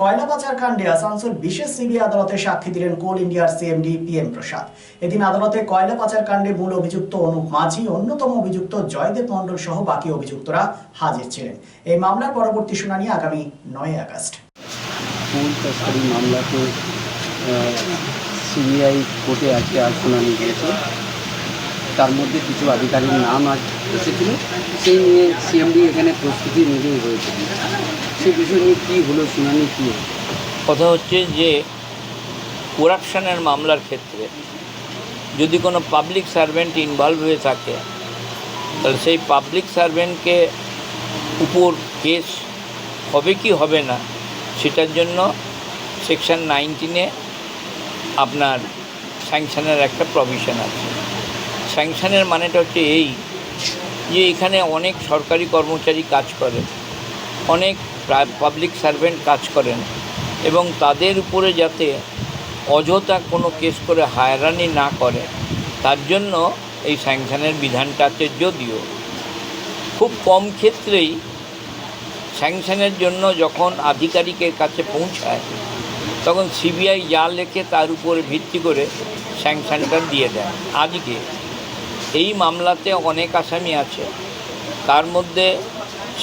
কয়লা পাচার কাণ্ডে আসানসোল বিশেষ সিবিআই আদালতে সাক্ষী দিলেন কোল ইন্ডিয়ার সিএমডি পিএম প্রসাদ। এদিন আদালতে কয়লা পাচার কাণ্ডে মূল অভিযুক্ত অনুপ মাঝি, অন্যতম অভিযুক্ত জয়দেব মণ্ডল সহ বাকি অভিযুক্তরা হাজির ছিলেন। এই মামলার পরবর্তী শুনানি আগামী নয় আগস্ট। কোল মামলাতে সিবিআই কোর্টে আজকে আজ শুনানি হয়েছে। তার মধ্যে কিছু আধিকারিক নাম আজ এসেছিল। সেই নিয়ে সিএমডি এখানে প্রস্তুতি নিজেই হয়েছে। সেই বিষয় নিয়ে কী হলো, শুনানি কী কথা হচ্ছে যে করাপশনের মামলার ক্ষেত্রে যদি কোনো পাবলিক সার্ভেন্ট ইনভলভ হয়ে থাকে, তাহলে সেই পাবলিক সার্ভেন্টকে উপর কেস হবে কি হবে না, সেটার জন্য সেকশন নাইনটিনে আপনার স্যাংশনের একটা প্রভিশন আছে। স্যাংশনের মানেটা হচ্ছে এই যে, এখানে অনেক সরকারি কর্মচারী কাজ করে, অনেক পাবলিক সার্ভেন্ট কাজ করেন এবং তাদের উপরে যাতে অযথা কোনো কেস করে হায়রানি না করে, তার জন্য এই স্যাংশনের বিধানটা আছে যদিও। খুব কম ক্ষেত্রেই স্যাংশনের জন্য যখন আধিকারিকের কাছে পৌঁছায়, তখন সিবিআই যা লেখে তার উপরে ভিত্তি করে স্যাংশনটা দিয়ে দেয়। আজকে এই মামলাতে অনেক আসামি আছে। তার মধ্যে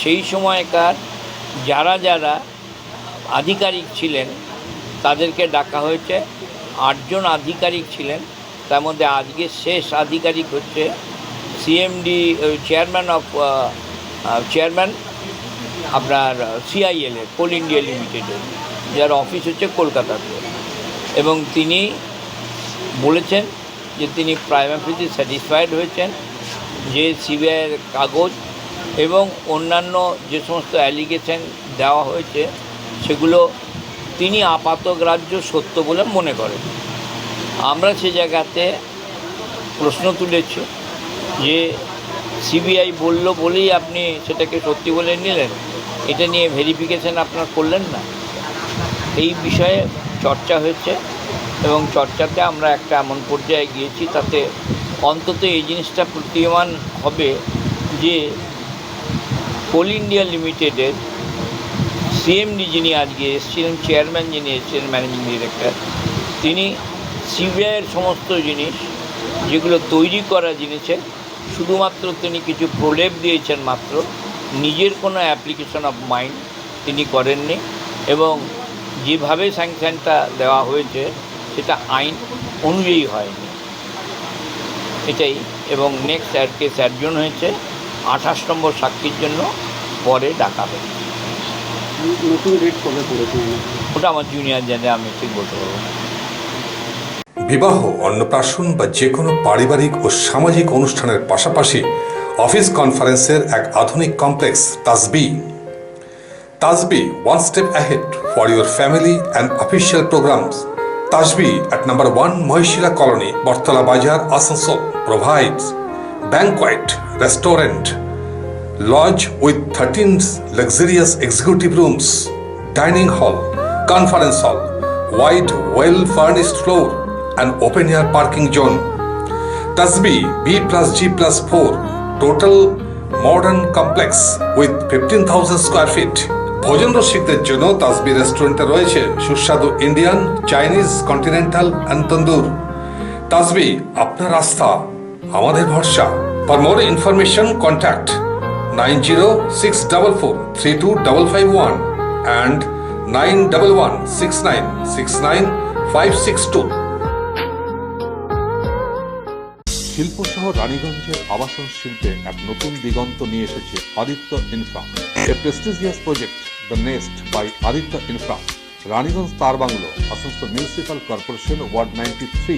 সেই সময়কার যারা যারা আধিকারিক ছিলেন, তাদেরকে ডাকা হয়েছে। আটজন আধিকারিক ছিলেন, তার মধ্যে আজকে শেষ আধিকারিক হচ্ছে সিএমডি চেয়ারম্যান অফ চেয়ারম্যান আপনার সিআইএল এর কোল ইন্ডিয়া লিমিটেডের যার অফিস হচ্ছে কলকাতাতে এবং তিনি বলেছেন যে তিনি প্রাইমারিতে স্যাটিসফাইড হয়েছেন যে সিবিআইয়ের কাগজ এবং অন্যান্য যে সমস্ত অ্যালিগেশন দেওয়া হয়েছে, সেগুলো তিনি আপাতগ্রাহ্য সত্য বলে মনে করেন। আমরা সে জায়গাতে প্রশ্ন তুলেছি যে সিবিআই বলল বলেই আপনি সেটাকে সত্যি বলে নিলেন। এটা নিয়ে ভেরিফিকেশন আপনার করলেন না। এই বিষয়ে চর্চা হয়েছে এবং চর্চাতে আমরা একটা এমন পর্যায়ে গিয়েছি, তাতে অন্তত এই জিনিসটা প্রতীয়মান হবে যে কোল ইন্ডিয়া লিমিটেডের সিএমডি যিনি আজকে এসেছিলেন, চেয়ারম্যান যিনি এসেছিলেন, ম্যানেজিং ডিরেক্টর, তিনি সিবিআইয়ের সমস্ত জিনিস, যেগুলো তৈরি করা জিনিসের শুধুমাত্র তিনি কিছু প্রলেপ দিয়েছেন মাত্র, নিজের কোনো অ্যাপ্লিকেশন অফ মাইন্ড তিনি করেননি এবং যেভাবে স্যাংশনটা দেওয়া হয়েছে, সেটা আইন অনুযায়ী হয়নি। এটাই এবং নেক্সট স্যারকে কেস অ্যাডজন হয়েছে। আঠাশ নম্বর সাক্ষীর জন্য পরে ডাকা হবে। নতুন ডেট কবে পড়েছে ওটা আমার জুনিয়র জানে আমি ঠিক বলতে পারব বিবাহ অন্নপ্রাশন বা যে কোনো পারিবারিক ও সামাজিক অনুষ্ঠানের পাশাপাশি অফিস কনফারেন্সের এক আধুনিক complex Tasbi Tajbi one step ahead for your family and official programs Tajbi at number 1 Mahishila colony Bottala Bazar Asansol provides banquet restaurant lodge with 13 luxurious executive rooms, dining hall, conference hall, wide, well furnished floor, and open air parking zone. Tasbi B plus G plus 4, total modern complex with 15,000 square feet. ভোজন রসিকদের জন্য তাসবি রেস্টুরেন্টে রয়েছে সুস্বাদু Indian Chinese continental and tandoor Tasbi আপনার আস্থা আমাদের ভরসা। For more information contact nine zero six double four three two double five one and nine double one six nine six nine five six two শিল্পসহ রানীগঞ্জের আবাসন শিল্পে এক নতুন দিগন্ত নিয়ে এসেছে Aditya infra. A prestigious project the nest by Aditya infra. Raniganj তার bungalow, Asansol municipal corporation ward ninety three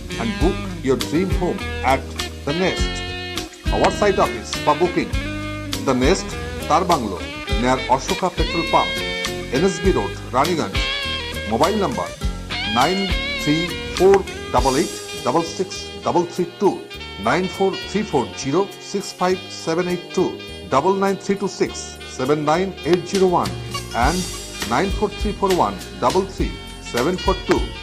and book your dream home at The Nest. Our site office for booking The Nest, Tar Banglo, near Ashoka Petrol Pump, NSB Road, Raniganj. Mobile number 93488663329434065782932. 94326 and 94341 33 742